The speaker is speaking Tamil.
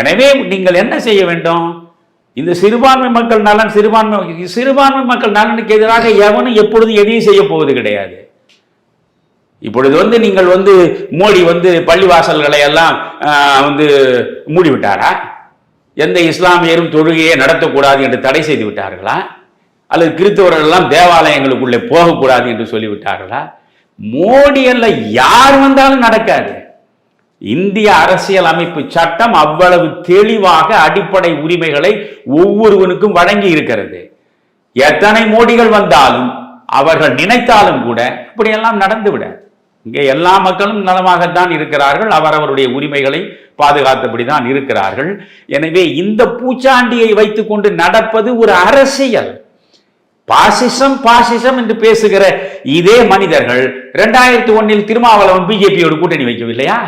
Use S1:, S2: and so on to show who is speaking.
S1: எனவே நீங்கள் என்ன செய்ய வேண்டும்? இந்த சிறுபான்மை மக்கள் நலன் சிறுபான்மை சிறுபான்மை மக்கள் நலனுக்கு எதிராக எவனும் எப்பொழுதும் எதையும் செய்ய போவது கிடையாது. இப்பொழுது வந்து நீங்கள் வந்து மோடி வந்து பள்ளிவாசல்களை எல்லாம் வந்து மூடிவிட்டாரா? எந்த இஸ்லாமியரும் தொழுகையை நடத்தக்கூடாது என்று தடை செய்து விட்டார்களா? அல்லது கிறிஸ்தவர்கள் எல்லாம் தேவாலயங்களுக்குள்ளே போகக்கூடாது என்று சொல்லிவிட்டார்களா? மோடி அல்ல யார் வந்தாலும் நடக்காது. இந்திய அரசியல் அமைப்பு சட்டம் அவ்வளவு தெளிவாக அடிப்படை உரிமைகளை ஒவ்வொருவனுக்கும் வழங்கி இருக்கிறது. எத்தனை மோடிகள் வந்தாலும் அவர்கள் நினைத்தாலும் கூட இப்படியெல்லாம் நடந்துவிட இங்கே எல்லா மக்களும் நலமாகத்தான் இருக்கிறார்கள். அவரவருடைய உரிமைகளை பாதுகாத்தபடி தான் இருக்கிறார்கள். எனவே இந்த பூச்சாண்டியை வைத்துக்கொண்டு நடப்பது ஒரு அரசியல். பாசிசம் பாசிசம் என்று பேசுகிற இதே மனிதர்கள் இரண்டாயிரத்தி ஒன்னில் திருமாவளவன் பிஜேபியோடு கூட்டணி வைக்கவில்லையா?